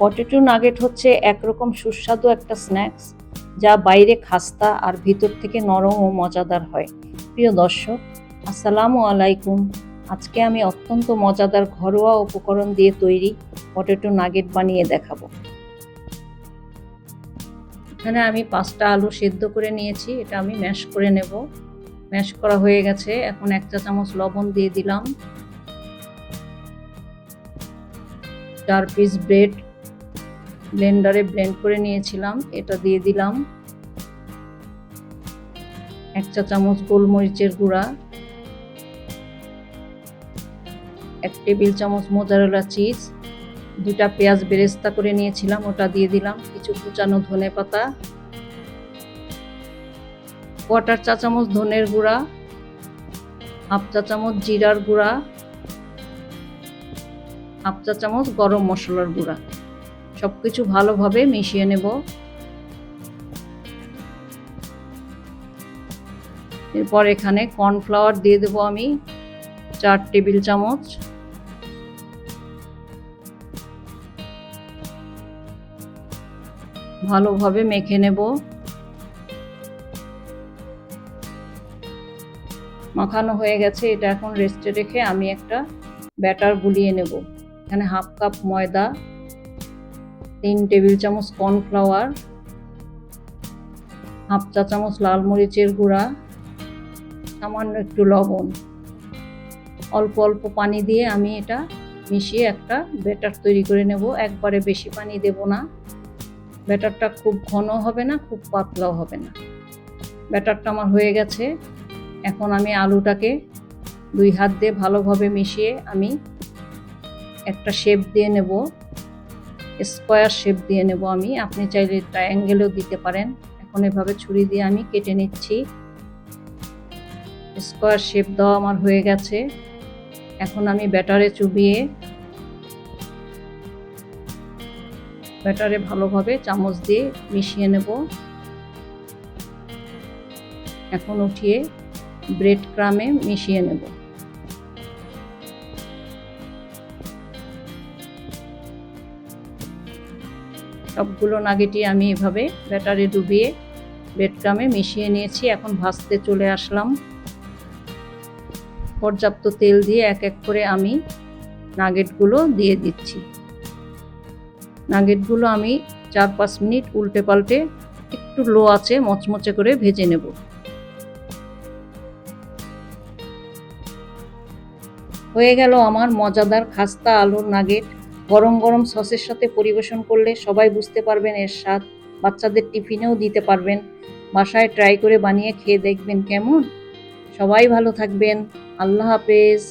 Potato nugget হচ্ছে একরকম সুস্বাদু একটা স্ন্যাক্স যা বাইরে খাস্তা আর ভিতর থেকে নরম ও মজাদার হয়। প্রিয় দর্শক, আসসালামু আলাইকুম। আজকে আমি অত্যন্ত মজাদার ঘরোয়া উপকরণ দিয়ে তৈরি পটেটো নাগেট বানিয়ে দেখাবো। এখানে আমি পাঁচটা আলু সেদ্ধ করে নিয়েছি, এটা আমি ম্যাশ করে নেব। ম্যাশ করা হয়ে গেছে, এখন এক চা চামচ লবণ দিয়ে দিলাম। চার পিস ব্রেড ব্লেন্ডারে ব্লেন্ড করে নিয়েছিলাম, এটা দিয়ে দিলাম। এক চা চামচ গোলমরিচের গুঁড়া। এক টেবিল চামচ মোজারেলা চিজ দুটা পেঁয়াজ বেরেস্তা করে নিয়েছিলাম, ওটা দিয়ে দিলাম, কিছু কুচানো ধনে পাতা। কোয়াটার চা চামচ ধনের গুঁড়া। হাফ চা চামচ জিরার গুঁড়া। হাফ চা চামচ গরম মশলার গুঁড়া। সব কিছু ভালোভাবে মিশিয়ে নেব। এরপর এখানে কর্নফ্লাওয়ার দিয়ে দেবো আমি চার টেবিল চামচ। ভালোভাবে মেখে নেব। মাখানো হয়ে গেছে, এটা এখন রেস্টে রেখে আমি একটা ব্যাটার গুলিয়ে নেব। এখানে হাফ কাপ ময়দা তিন টেবিল চামচ কর্নফ্লাওয়ার, হাফ চা চামচ লাল মরিচের গুঁড়া, সামান্য একটু লবণ। অল্প অল্প পানি দিয়ে আমি এটা মিশিয়ে একটা ব্যাটার তৈরি করে নেব। একবারে বেশি পানি দেব না। ব্যাটারটা খুব ঘন হবে না, খুব পাতলাও হবে না। ব্যাটারটা আমার হয়ে গেছে। এখন আমি আলুটাকে দুই হাত দিয়ে ভালোভাবে মিশিয়ে আমি একটা শেপ দিয়ে নেব। স্কোয়ার শেপ দিয়ে নেব আমি। আপনি চাইলে ট্রায়াঙ্গেলও দিতে পারেন। এখন এভাবে ছুরি দিয়ে আমি কেটে নিচ্ছি। স্কোয়ার শেপ দেওয়া আমার হয়ে গেছে। এখন আমি ব্যাটারে চুবিয়ে ব্যাটারে ভালোভাবে চামচ দিয়ে মিশিয়ে নেব। এখন উঠিয়ে ব্রেড ক্রামে মিশিয়ে নেব। সবগুলো নাগেটি আমি এভাবে ব্যাটারে ডুবিয়ে বেডকামে মিশিয়ে নিয়েছি। এখন ভাজতে চলে আসলাম। পর্যাপ্ত তেল দিয়ে এক এক করে আমি নাগেটগুলো দিয়ে দিচ্ছি। নাগেটগুলো আমি চার পাঁচ মিনিট উল্টে পাল্টে একটু লো আছে মচমচে করে ভেজে নেব। হয়ে গেল আমার মজাদার খাস্তা আলুর নাগেট। গরম গরম সসের সাথে পরিবেশন করলে সবাই বুঝতে পারবেন এর স্বাদ। বাচ্চাদের টিফিনেও দিতে পারবেন। বাসায় ট্রাই করে বানিয়ে খেয়ে দেখবেন কেমন। সবাই ভালো থাকবেন। আল্লাহ হাফেজ।